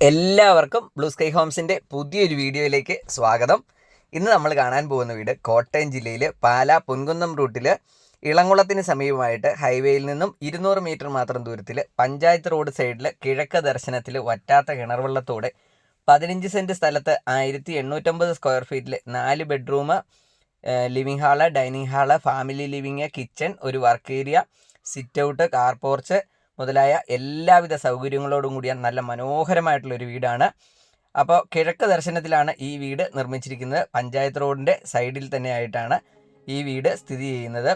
എല്ലാവർക്കും blue sky ഹോംസിന്റെ പുതിയൊരു വീഡിയോയിലേക്ക് സ്വാഗതം. ഇന്ന് നമ്മൾ കാണാൻ പോകുന്ന വീട് കോട്ടയം ജില്ലയിലെ പാല പൊൻകുന്നം റൂട്ടിൽ ഇളങ്കുളത്തിന് സമീപമായിട്ട് ഹൈവേയിൽ നിന്നും ഇരുന്നൂറ് മീറ്റർ മാത്രം ദൂരത്തിൽ പഞ്ചായത്ത് റോഡ് സൈഡിൽ കിഴക്ക് ദർശനത്തിൽ വറ്റാത്ത കിണർവെള്ളത്തോടെ പതിനഞ്ച് സെന്റ് സ്ഥലത്ത് ആയിരത്തി എണ്ണൂറ്റമ്പത് സ്ക്വയർ ഫീറ്റിൽ നാല് bedroom living hall dining hall family living kitchen ഒരു work area sit out car porch മുതലായ എല്ലാവിധ സൗകര്യങ്ങളോടും കൂടിയ നല്ല മനോഹരമായിട്ടുള്ള ഒരു വീടാണ്. അപ്പോൾ കിഴക്ക് ദർശനത്തിലാണ് ഈ വീട് നിർമ്മിച്ചിരിക്കുന്നത്. പഞ്ചായത്ത് റോഡിന്റെ സൈഡിൽ തന്നെയായിട്ടാണ് ഈ വീട് സ്ഥിതി ചെയ്യുന്നത്.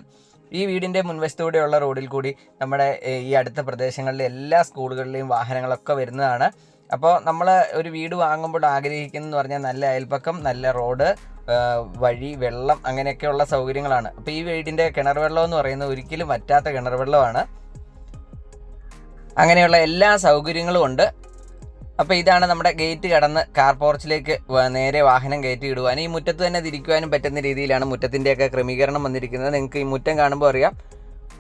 ഈ വീടിന്റെ മുൻവശത്തൂടെയുള്ള റോഡിൽ കൂടി നമ്മുടെ ഈ അടുത്ത പ്രദേശങ്ങളിലെ എല്ലാ സ്കൂളുകളിലെയും വാഹനങ്ങളൊക്കെ വരുന്നതാണ്. അപ്പോൾ നമ്മൾ ഒരു വീട് വാങ്ങുമ്പോൾ ആഗ്രഹിക്കുന്നതെന്ന് പറഞ്ഞാൽ നല്ല അയൽപ്പക്കം നല്ല റോഡ് വഴി വെള്ളം അങ്ങനെയൊക്കെയുള്ള സൗകര്യങ്ങളാണ്. അപ്പോൾ ഈ വീടിന്റെ കിണർ വെള്ളം എന്ന് പറയുന്നത് ഒരിക്കലും വറ്റാത്ത കിണർ വെള്ളമാണ്. അങ്ങനെയുള്ള എല്ലാ സൗകര്യങ്ങളും ഉണ്ട്. അപ്പോൾ ഇതാണ് നമ്മുടെ ഗേറ്റ് കടന്ന് കാർ പോർച്ചിലേക്ക് നേരെ വാഹനം കയറ്റി ഇടുവാനും ഈ മുറ്റത്ത് തന്നെ തിരിക്കുവാനും പറ്റുന്ന രീതിയിലാണ് മുറ്റത്തിന്റെയൊക്കെ ക്രമീകരണം വന്നിരിക്കുന്നത്. നിങ്ങൾക്ക് ഈ മുറ്റം കാണുമ്പോൾ അറിയാം.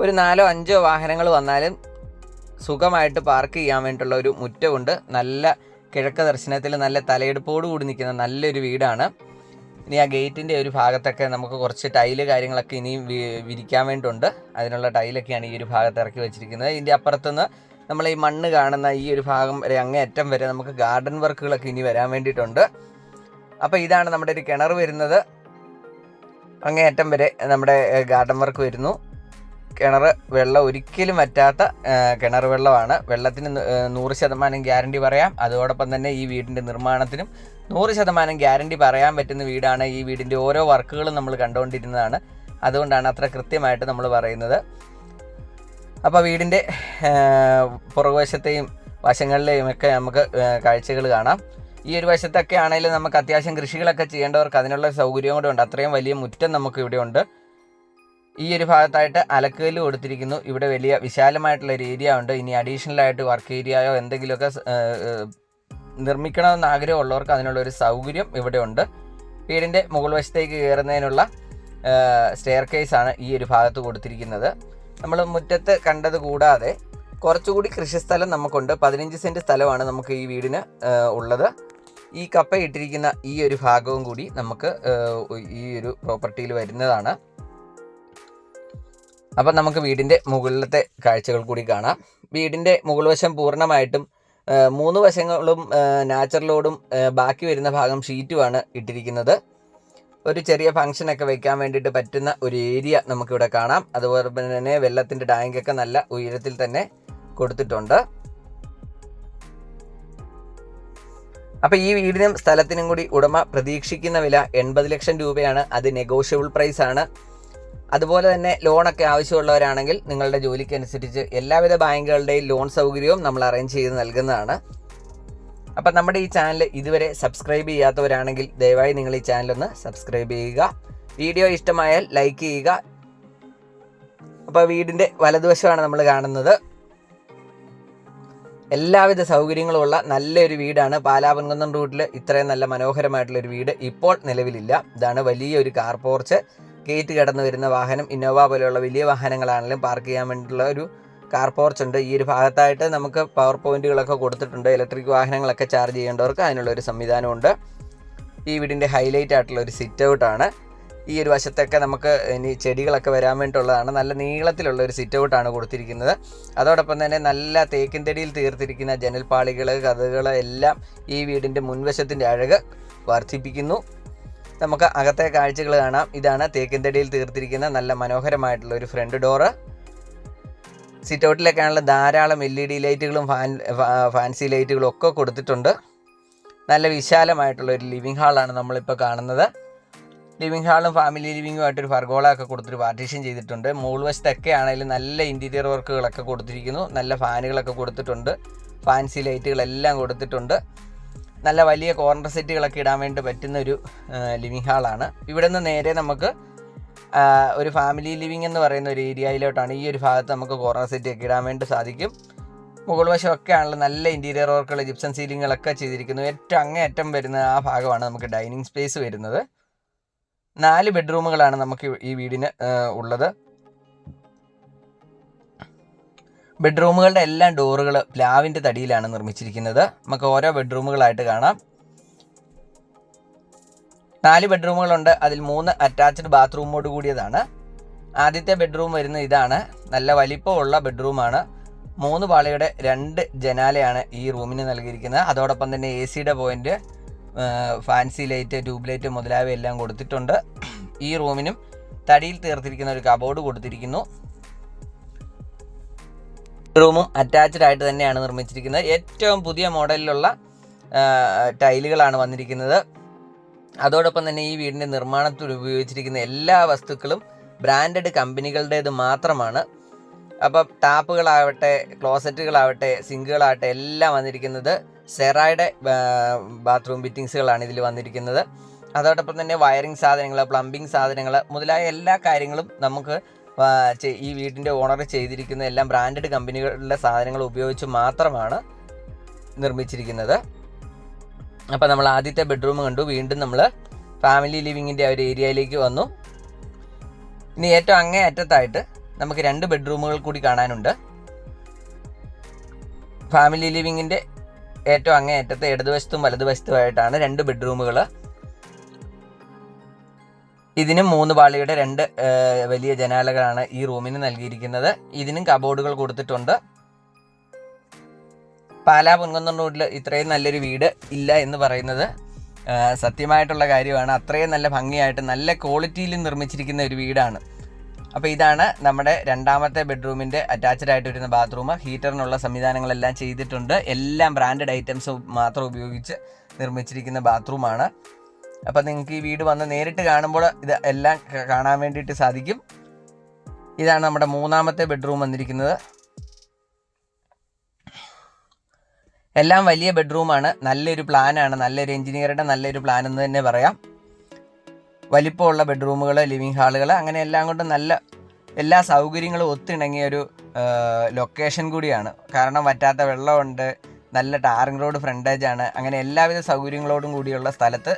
ഒരു നാലോ അഞ്ചോ വാഹനങ്ങൾ വന്നാലും സുഖമായിട്ട് പാർക്ക് ചെയ്യാൻ വേണ്ടിയിട്ടുള്ള ഒരു മുറ്റമുണ്ട്. നല്ല കിഴക്ക് ദർശനത്തിൽ നല്ല തലയെടുപ്പോട് കൂടി നിൽക്കുന്ന നല്ലൊരു വീടാണ്. ഇനി ആ ഗേറ്റിന്റെ ഒരു ഭാഗത്തൊക്കെ നമുക്ക് കുറച്ച് ടൈൽ കാര്യങ്ങളൊക്കെ ഇനിയും വിരിക്കാൻ വേണ്ടിയിട്ടുണ്ട്. അതിനുള്ള ടൈലൊക്കെയാണ് ഈ ഒരു ഭാഗത്ത് ഇറക്കി വെച്ചിരിക്കുന്നത്. ഇതിന്റെ അപ്പുറത്തുനിന്ന് നമ്മൾ ഈ മണ്ണ് കാണുന്ന ഈ ഒരു ഭാഗം വരെ അങ്ങേയറ്റം വരെ നമുക്ക് ഗാർഡൻ വർക്കുകളൊക്കെ ഇനി വരാൻ വേണ്ടിയിട്ടുണ്ട്. അപ്പോൾ ഇതാണ് നമ്മുടെ ഒരു കിണർ വരുന്നത്. അങ്ങേയറ്റം വരെ നമ്മുടെ ഗാർഡൻ വർക്ക് വരുന്നു. കിണർ വെള്ളം ഒരിക്കലും വറ്റാത്ത കിണർ വെള്ളമാണ്. വെള്ളത്തിന് നൂറ് ശതമാനം ഗ്യാരണ്ടി പറയാം. അതോടൊപ്പം തന്നെ ഈ വീടിന്റെ നിർമ്മാണത്തിനും നൂറ് ശതമാനം ഗ്യാരണ്ടി പറയാൻ പറ്റുന്ന വീടാണ് ഈ വീടിന്റെ ഓരോ വർക്കുകളും നമ്മൾ കണ്ടുകൊണ്ടിരുന്നതാണ്. അതുകൊണ്ടാണ് അത്ര കൃത്യമായിട്ട് നമ്മൾ പറയുന്നത്. അപ്പോൾ വീടിന്റെ പുറകുവശത്തെയും വശങ്ങളിലെയും ഒക്കെ നമുക്ക് കാഴ്ചകൾ കാണാം. ഈ ഒരു വശത്തൊക്കെ ആണെങ്കിലും നമുക്ക് അത്യാവശ്യം കൃഷികളൊക്കെ ചെയ്യേണ്ടവർക്ക് അതിനുള്ള സൗകര്യം കൂടെ ഉണ്ട്. അത്രയും വലിയ മുറ്റം നമുക്ക് ഇവിടെ ഉണ്ട്. ഈ ഒരു ഭാഗത്തായിട്ട് അലക്കുകല്ല് കൊടുത്തിരിക്കുന്നു. ഇവിടെ വലിയ വിശാലമായിട്ടുള്ള ഒരു ഏരിയ ഉണ്ട്. ഇനി അഡീഷണൽ ആയിട്ട് വർക്ക് ഏരിയയോ എന്തെങ്കിലുമൊക്കെ നിർമ്മിക്കണമെന്ന് ആഗ്രഹമുള്ളവർക്ക് അതിനുള്ള ഒരു സൗകര്യം ഇവിടെ ഉണ്ട്. വീടിന്റെ മുകൾ വശത്തേക്ക് കയറുന്നതിനുള്ള സ്റ്റെയർ കേസാണ് ഈ ഒരു ഭാഗത്ത് കൊടുത്തിരിക്കുന്നത്. നമ്മൾ മുറ്റത്ത് കണ്ടത് കൂടാതെ കുറച്ചുകൂടി കൃഷിസ്ഥലം നമുക്കുണ്ട്. പതിനഞ്ച് സെന്റ് സ്ഥലമാണ് നമുക്ക് ഈ വീടിന് ഉള്ളത്. ഈ കപ്പ ഇട്ടിരിക്കുന്ന ഈ ഒരു ഭാഗവും കൂടി നമുക്ക് ഈ ഒരു പ്രോപ്പർട്ടിയിൽ വരുന്നതാണ്. അപ്പം നമുക്ക് വീടിന്റെ മുകളിലത്തെ കാഴ്ചകൾ കൂടി കാണാം. വീടിന്റെ മുകൾവശം പൂർണമായിട്ടും മൂന്ന് വശങ്ങളും നാച്ചുറലോടും ബാക്കി വരുന്ന ഭാഗം ഷീറ്റുമാണ് ഇട്ടിരിക്കുന്നത്. ഒരു ചെറിയ ഫംഗ്ഷനൊക്കെ വെക്കാൻ വേണ്ടിയിട്ട് പറ്റുന്ന ഒരു ഏരിയ നമുക്കിവിടെ കാണാം. അതുപോലെ തന്നെ വെള്ളത്തിന്റെ ടാങ്കൊക്കെ നല്ല ഉയരത്തിൽ തന്നെ കൊടുത്തിട്ടുണ്ട്. അപ്പോൾ ഈ വീടിനും സ്ഥലത്തിനും കൂടി ഉടമ പ്രതീക്ഷിക്കുന്ന വില എൺപത് ലക്ഷം രൂപയാണ്. അത് നെഗോഷ്യബിൾ പ്രൈസ് ആണ്. അതുപോലെ തന്നെ ലോണൊക്കെ ആവശ്യമുള്ളവരാണെങ്കിൽ നിങ്ങളുടെ ജോലിക്കനുസരിച്ച് എല്ലാവിധ ബാങ്കുകളുടെയും ലോൺ സൗകര്യവും നമ്മൾ അറേഞ്ച് ചെയ്ത് നൽകുന്നതാണ്. അപ്പം നമ്മുടെ ഈ ചാനൽ ഇതുവരെ സബ്സ്ക്രൈബ് ചെയ്യാത്തവരാണെങ്കിൽ ദയവായി നിങ്ങൾ ഈ ചാനൽ ഒന്ന് സബ്സ്ക്രൈബ് ചെയ്യുക. വീഡിയോ ഇഷ്ടമായാൽ ലൈക്ക് ചെയ്യുക. അപ്പോൾ വീടിന്റെ വലതുവശമാണ് നമ്മൾ കാണുന്നത്. എല്ലാവിധ സൗകര്യങ്ങളുമുള്ള നല്ലൊരു വീടാണ്. പാലാപൻകുന്നം റൂട്ടിൽ ഇത്രയും നല്ല മനോഹരമായിട്ടുള്ള ഒരു വീട് ഇപ്പോൾ നിലവിലില്ല. ഇതാണ് വലിയൊരു കാർ പോർച്ച് ഗേറ്റ് കടന്നു വരുന്ന വാഹനം. ഇന്നോവ പോലെയുള്ള വലിയ വാഹനങ്ങളാണെങ്കിലും പാർക്ക് ചെയ്യാൻ വേണ്ടിയിട്ടുള്ള ഒരു കാർ പോർച്ച് ഉണ്ട്. ഈ ഒരു ഭാഗത്തായിട്ട് നമുക്ക് പവർ പോയിന്റുകളൊക്കെ കൊടുത്തിട്ടുണ്ട്. ഇലക്ട്രിക് വാഹനങ്ങളൊക്കെ ചാർജ് ചെയ്യേണ്ടവർക്ക് അതിനുള്ള ഒരു സംവിധാനമുണ്ട്. ഈ വീടിന്റെ ഹൈലൈറ്റ് ആയിട്ടുള്ള ഒരു സിറ്റ് ഔട്ടാണ് ഈ ഒരു വശത്തൊക്കെ നമുക്ക് ഇനി ചെടികളൊക്കെ വരാൻ വേണ്ടിയിട്ടുള്ളതാണ്. നല്ല നീളത്തിലുള്ള ഒരു സിറ്റ് ഔട്ടാണ് കൊടുത്തിരിക്കുന്നത്. അതോടൊപ്പം തന്നെ നല്ല തേക്കിൻതടിയിൽ തീർത്തിരിക്കുന്ന ജനൽപ്പാളികൾ കഥകൾ എല്ലാം ഈ വീടിന്റെ മുൻവശത്തിന്റെ അഴക് വർദ്ധിപ്പിക്കുന്നു. നമുക്ക് അകത്തെ കാഴ്ചകൾ കാണാം. ഇതാണ് തേക്കിൻതടിയിൽ തീർത്തിരിക്കുന്ന നല്ല മനോഹരമായിട്ടുള്ള ഒരു ഫ്രണ്ട് ഡോറ് സിറ്റ് ഔട്ടിലൊക്കെയാണല്ലോ ധാരാളം എൽ ഇ ഡി ലൈറ്റുകളും ഫാൻ ഫാൻസി ലൈറ്റുകളും ഒക്കെ കൊടുത്തിട്ടുണ്ട്. നല്ല വിശാലമായിട്ടുള്ള ഒരു ലിവിങ് ഹാളാണ് നമ്മളിപ്പോൾ കാണുന്നത്. ലിവിംഗ് ഹാളും ഫാമിലി ലിവിങ്ങുമായിട്ടൊരു ഫർഗോള ഒക്കെ കൊടുത്തൊരു പാർട്ടീഷൻ ചെയ്തിട്ടുണ്ട്. മുകൾ വശത്തൊക്കെ ആണെങ്കിലും നല്ല ഇന്റീരിയർ വർക്കുകളൊക്കെ കൊടുത്തിരിക്കുന്നു. നല്ല ഫാനുകളൊക്കെ കൊടുത്തിട്ടുണ്ട്. ഫാൻസി ലൈറ്റുകളെല്ലാം കൊടുത്തിട്ടുണ്ട്. നല്ല വലിയ കോർണർ സെറ്റുകളൊക്കെ ഇടാൻ വേണ്ടി പറ്റുന്ന ഒരു ലിവിംഗ് ഹാളാണ്. ഇവിടെ നിന്ന് നേരെ നമുക്ക് ഒരു ഫാമിലി ലിവിങ് എന്ന് പറയുന്ന ഒരു ഏരിയയിലോട്ടാണ് ഈ ഒരു ഭാഗത്ത് നമുക്ക് കോർണർ സെറ്റ് ഒക്കെ ഇടാൻ വേണ്ടി സാധിക്കും. മുകൾ വശമൊക്കെ ആണല്ലോ നല്ല ഇന്റീരിയർ വർക്കുകൾ ജിപ്സം സീലിങ്ങുകളൊക്കെ ചെയ്തിരിക്കുന്നു. ഏറ്റവും അങ്ങേയറ്റം വരുന്ന ആ ഭാഗമാണ് നമുക്ക് ഡൈനിങ് സ്പേസ് വരുന്നത്. നാല് ബെഡ്റൂമുകളാണ് നമുക്ക് ഈ വീടിന് ഉള്ളത്. ബെഡ്റൂമുകളുടെ എല്ലാ ഡോറുകൾ പ്ലാവിന്റെ തടിയിലാണ് നിർമ്മിച്ചിരിക്കുന്നത്. നമുക്ക് ഓരോ ബെഡ്റൂമുകളായിട്ട് കാണാം. നാല് ബെഡ്റൂമുകളുണ്ട്. അതിൽ മൂന്ന് അറ്റാച്ച്ഡ് ബാത്റൂമോട് കൂടിയതാണ്. ആദ്യത്തെ ബെഡ്റൂം വരുന്നത് ഇതാണ്. നല്ല വലിപ്പമുള്ള ബെഡ്റൂമാണ്. മൂന്ന് പാളിയുടെ രണ്ട് ജനാലയാണ് ഈ റൂമിന് നൽകിയിരിക്കുന്നത്. അതോടൊപ്പം തന്നെ എ സിയുടെ point fancy light tube light മുതലായവ എല്ലാം കൊടുത്തിട്ടുണ്ട്. ഈ റൂമിനും തടിയിൽ തീർത്തിരിക്കുന്ന ഒരു കബോർഡ് കൊടുത്തിരിക്കുന്നു. റൂമും അറ്റാച്ച്ഡ് ആയിട്ട് തന്നെയാണ് നിർമ്മിച്ചിരിക്കുന്നത്. ഏറ്റവും പുതിയ മോഡലിലുള്ള ടൈലുകളാണ് വന്നിരിക്കുന്നത്. അതോടൊപ്പം തന്നെ ഈ വീടിന്റെ നിർമ്മാണത്തിൽ ഉപയോഗിച്ചിരിക്കുന്ന എല്ലാ വസ്തുക്കളും ബ്രാൻഡഡ് കമ്പനികളുടേത് മാത്രമാണ്. അപ്പം ടാപ്പുകളാവട്ടെ ക്ലോസറ്റുകളാവട്ടെ സിങ്കുകളാവട്ടെ എല്ലാം വന്നിരിക്കുന്നത് സെറായുടെ ബാത്റൂം ഫിറ്റിങ്സുകളാണ് ഇതിൽ വന്നിരിക്കുന്നത്. അതോടൊപ്പം തന്നെ വയറിംഗ് സാധനങ്ങൾ പ്ലംബിംഗ് സാധനങ്ങൾ മുതലായ എല്ലാ കാര്യങ്ങളും നമുക്ക് ഈ വീടിന്റെ ഓണർ ചെയ്തിരിക്കുന്ന എല്ലാം ബ്രാൻഡഡ് കമ്പനികളുടെ സാധനങ്ങൾ ഉപയോഗിച്ച് മാത്രമാണ് നിർമ്മിച്ചിരിക്കുന്നത്. അപ്പോൾ നമ്മൾ ആദ്യത്തെ ബെഡ്റൂം കണ്ടു. വീണ്ടും നമ്മൾ ഫാമിലി ലിവിങ്ങിന്റെ ആ ഒരു ഏരിയയിലേക്ക് വന്നു. ഇനി ഏറ്റവും അങ്ങേ അറ്റത്തായിട്ട് നമുക്ക് രണ്ട് ബെഡ്റൂമുകൾ കൂടി കാണാനുണ്ട്. ഫാമിലി ലിവിങ്ങിന്റെ ഏറ്റവും അങ്ങേ അറ്റത്ത് ഇടതുവശത്തും വലതുവശത്തുമായിട്ടാണ് രണ്ട് ബെഡ്റൂമുകൾ ഇതിനും മൂന്ന് പാളിയുടെ രണ്ട് വലിയ ജനാലകളാണ് ഈ റൂമിന് നൽകിയിരിക്കുന്നത്. ഇതിനും കബോർഡുകൾ കൊടുത്തിട്ടുണ്ട്. പാലാ പൊൻകുന്നം റോഡിൽ ഇത്രയും നല്ലൊരു വീട് ഇല്ല എന്ന് പറയുന്നത് സത്യമായിട്ടുള്ള കാര്യമാണ്. അത്രയും നല്ല ഭംഗിയായിട്ട് നല്ല ക്വാളിറ്റിയിൽ നിർമ്മിച്ചിരിക്കുന്ന ഒരു വീടാണ്. അപ്പോൾ ഇതാണ് നമ്മുടെ രണ്ടാമത്തെ ബെഡ്റൂമിന്റെ അറ്റാച്ച്ഡ് ആയിട്ട് വരുന്ന ബാത്റൂം. ഹീറ്ററിനുള്ള സംവിധാനങ്ങളെല്ലാം ചെയ്തിട്ടുണ്ട്. എല്ലാം ബ്രാൻഡഡ് ഐറ്റംസ് മാത്രം ഉപയോഗിച്ച് നിർമ്മിച്ചിരിക്കുന്ന ബാത്റൂമാണ്. അപ്പോൾ നിങ്ങൾക്ക് ഈ വീട് വന്ന് നേരിട്ട് കാണുമ്പോൾ ഇത് എല്ലാം കാണാൻ വേണ്ടിയിട്ട് സാധിക്കും. ഇതാണ് നമ്മുടെ മൂന്നാമത്തെ ബെഡ്റൂം വന്നിരിക്കുന്നത്. എല്ലാം വലിയ ബെഡ്റൂമാണ് നല്ലൊരു പ്ലാനാണ് നല്ലൊരു എഞ്ചിനീയറുടെ നല്ലൊരു പ്ലാൻ എന്ന് തന്നെ പറയാം. വലിപ്പമുള്ള ബെഡ്റൂമുകൾ ലിവിങ് ഹാളുകൾ അങ്ങനെ എല്ലാം കൊണ്ടും നല്ല എല്ലാ സൗകര്യങ്ങളും ഒത്തിണങ്ങിയ ഒരു ലൊക്കേഷൻ കൂടിയാണ്. കാരണം വറ്റാത്ത വെള്ളമുണ്ട് നല്ല ടാറിംഗ് റോഡ് ഫ്രണ്ടേജ് ആണ്. അങ്ങനെ എല്ലാവിധ സൗകര്യങ്ങളോടും കൂടിയുള്ള സ്ഥലത്ത്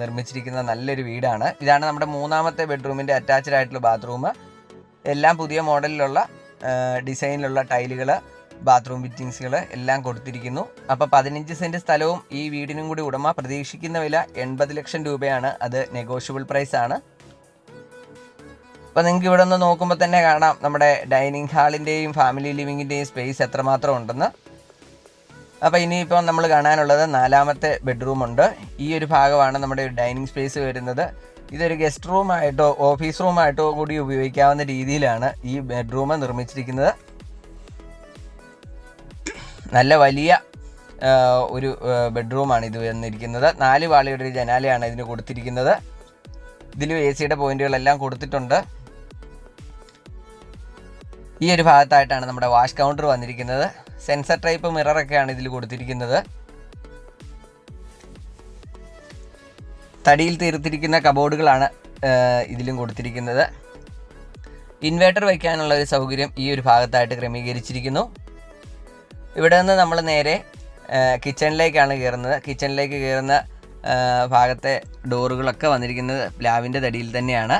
നിർമ്മിച്ചിരിക്കുന്ന നല്ലൊരു വീടാണ്. ഇതാണ് നമ്മുടെ മൂന്നാമത്തെ ബെഡ്റൂമിന്റെ അറ്റാച്ച്ഡ് ആയിട്ടുള്ള ബാത്റൂം എല്ലാം പുതിയ മോഡലിലുള്ള ഡിസൈനിലുള്ള ടൈലുകൾ ബാത്റൂം ഫിറ്റിങ്സുകൾ എല്ലാം കൊടുത്തിരിക്കുന്നു. അപ്പോൾ പതിനഞ്ച് സെന്റ് സ്ഥലവും ഈ വീടിനും കൂടി ഉടമ പ്രതീക്ഷിക്കുന്ന വില എൺപത് ലക്ഷം രൂപയാണ്. അത് നെഗോഷ്യബിൾ പ്രൈസ് ആണ്. അപ്പോൾ നിങ്ങൾക്ക് ഇവിടെ നിന്ന് നോക്കുമ്പോൾ തന്നെ കാണാം നമ്മുടെ ഡൈനിങ് ഹാളിന്റെയും ഫാമിലി ലിവിങ്ങിന്റെയും സ്പേസ് എത്രമാത്രം ഉണ്ടെന്ന്. അപ്പോൾ ഇനിയിപ്പോൾ നമ്മൾ കാണാനുള്ളത് നാലാമത്തെ ബെഡ്റൂം ഉണ്ട്. ഈ ഒരു ഭാഗമാണ് നമ്മുടെ ഡൈനിങ് സ്പേസ് വരുന്നത്. ഇതൊരു ഗസ്റ്റ് റൂമായിട്ടോ ഓഫീസ് റൂമായിട്ടോ കൂടി ഉപയോഗിക്കാവുന്ന രീതിയിലാണ് ഈ ബെഡ്റൂം നിർമ്മിച്ചിരിക്കുന്നത്. നല്ല വലിയ ഒരു ബെഡ്റൂമാണ് ഇത് വന്നിരിക്കുന്നത്. നാല് വാളിയുടെ ഒരു ജനാലയാണ് ഇതിന് കൊടുത്തിരിക്കുന്നത്. ഇതിലും എ സിയുടെ പോയിന്റുകളെല്ലാം കൊടുത്തിട്ടുണ്ട്. ഈ ഒരു ഭാഗത്തായിട്ടാണ് നമ്മുടെ വാഷ് കൗണ്ടർ വന്നിരിക്കുന്നത്. സെൻസർ ടൈപ്പ് മിററൊക്കെയാണ് ഇതിൽ കൊടുത്തിരിക്കുന്നത്. തടിയിൽ തീർത്തിരിക്കുന്ന കബോർഡുകളാണ് ഇതിലും കൊടുത്തിരിക്കുന്നത്. ഇൻവേർട്ടർ വയ്ക്കാനുള്ള ഒരു സൗകര്യം ഈ ഒരു ഭാഗത്തായിട്ട് ക്രമീകരിച്ചിരിക്കുന്നു. ഇവിടെ നിന്ന് നമ്മൾ നേരെ കിച്ചണിലേക്കാണ് കയറുന്നത് കിച്ചണിലേക്ക് കയറുന്ന ഭാഗത്തെ ഡോറുകളൊക്കെ വന്നിരിക്കുന്നത് പ്ലാവിന്റെ തടിയിൽ തന്നെയാണ്.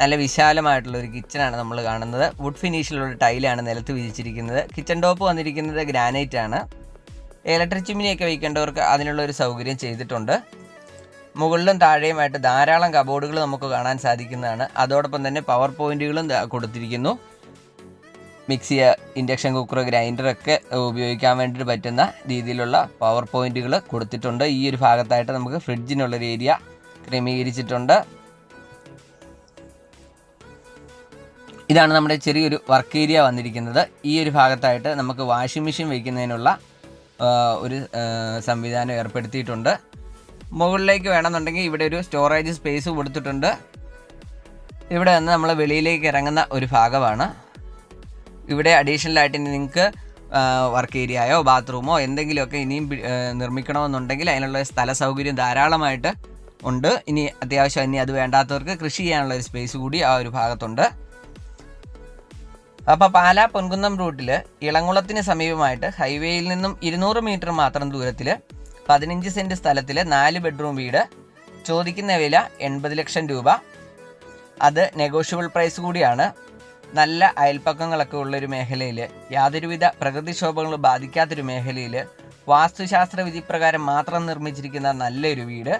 നല്ല വിശാലമായിട്ടുള്ള ഒരു കിച്ചണാണ് നമ്മൾ കാണുന്നത്. വുഡ് ഫിനിഷിലുള്ള ടൈലാണ് നിലത്ത് വിരിച്ചിരിക്കുന്നത്. കിച്ചൺ ടോപ്പ് വന്നിരിക്കുന്നത് ഗ്രാനൈറ്റ് ആണ്. ഇലക്ട്രിക് ചിമ്മിനിയൊക്കെ വയ്ക്കേണ്ടവർക്ക് അതിനുള്ള ഒരു സൗകര്യം ചെയ്തിട്ടുണ്ട്. മുകളിലും താഴെയുമായിട്ട് ധാരാളം കബോർഡുകൾ നമുക്ക് കാണാൻ സാധിക്കുന്നതാണ്. അതോടൊപ്പം തന്നെ പവർ പോയിന്റുകളും കൊടുത്തിരിക്കുന്നു. മിക്സി ഇൻഡക്ഷൻ കുക്കർ ഗ്രൈൻഡറൊക്കെ ഉപയോഗിക്കാൻ വേണ്ടിയിട്ട് പറ്റുന്ന രീതിയിലുള്ള പവർ പോയിന്റുകൾ കൊടുത്തിട്ടുണ്ട്. ഈ ഒരു ഭാഗത്തായിട്ട് നമുക്ക് ഫ്രിഡ്ജിനുള്ളൊരു ഏരിയ ക്രമീകരിച്ചിട്ടുണ്ട്. ഇതാണ് നമ്മുടെ ചെറിയൊരു വർക്ക് ഏരിയ വന്നിരിക്കുന്നത്. ഈ ഒരു ഭാഗത്തായിട്ട് നമുക്ക് വാഷിംഗ് മെഷീൻ വയ്ക്കുന്നതിനുള്ള ഒരു സംവിധാനം ഏർപ്പെടുത്തിയിട്ടുണ്ട്. മുകളിലേക്ക് വേണമെന്നുണ്ടെങ്കിൽ ഇവിടെ ഒരു സ്റ്റോറേജ് സ്പേസ് കൊടുത്തിട്ടുണ്ട്. ഇവിടെ നിന്ന് നമ്മൾ വെളിയിലേക്ക് ഇറങ്ങുന്ന ഒരു ഭാഗമാണ്. ഇവിടെ അഡീഷണൽ ആയിട്ട് ഇനി നിങ്ങൾക്ക് വർക്ക് ഏരിയയോ ബാത്റൂമോ എന്തെങ്കിലുമൊക്കെ ഇനിയും നിർമ്മിക്കണമെന്നുണ്ടെങ്കിൽ അതിനുള്ള സ്ഥല സൗകര്യം ധാരാളമായിട്ട് ഉണ്ട്. ഇനി അത്യാവശ്യം ഇനി അത് വേണ്ടാത്തവർക്ക് കൃഷി ചെയ്യാനുള്ള ഒരു സ്പേസ് കൂടി ആ ഒരു ഭാഗത്തുണ്ട്. അപ്പോൾ പാലാ പൊൻകുന്നം റൂട്ടിൽ ഇളങ്കുളത്തിന് സമീപമായിട്ട് ഹൈവേയിൽ നിന്നും ഇരുന്നൂറ് മീറ്റർ മാത്രം ദൂരത്തിൽ പതിനഞ്ച് സെന്റ് സ്ഥലത്തിൽ നാല് ബെഡ്റൂം വീട് ചോദിക്കുന്ന വില എൺപത് ലക്ഷം രൂപ. അത് നെഗോഷ്യബിൾ പ്രൈസ് കൂടിയാണ്. നല്ല അയൽപ്പക്കങ്ങളൊക്കെ ഉള്ളൊരു മേഖലയിൽ യാതൊരുവിധ പ്രകൃതിക്ഷോഭങ്ങളും ബാധിക്കാത്തൊരു മേഖലയിൽ വാസ്തുശാസ്ത്ര വിധിപ്രകാരം മാത്രം നിർമ്മിച്ചിരിക്കുന്ന നല്ലൊരു വീട്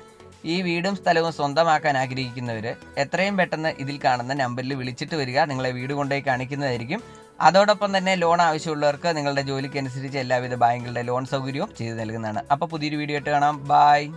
ഈ വീടും സ്ഥലവും സ്വന്തമാക്കാൻ ആഗ്രഹിക്കുന്നവർ എത്രയും പെട്ടെന്ന് ഇതിൽ കാണുന്ന നമ്പറിൽ വിളിച്ചിട്ട് വരിക. നിങ്ങളെ വീട് കൊണ്ടുപോയി കാണിക്കുന്നതായിരിക്കും. അതോടൊപ്പം തന്നെ ലോൺ ആവശ്യമുള്ളവർക്ക് നിങ്ങളുടെ ജോലിക്കനുസരിച്ച് എല്ലാവിധ ബാങ്കുകളുടെ ലോൺ സൗകര്യവും ചെയ്തു നൽകുന്നതാണ്. അപ്പോൾ പുതിയൊരു വീഡിയോ ആയിട്ട് കാണാം. ബായ്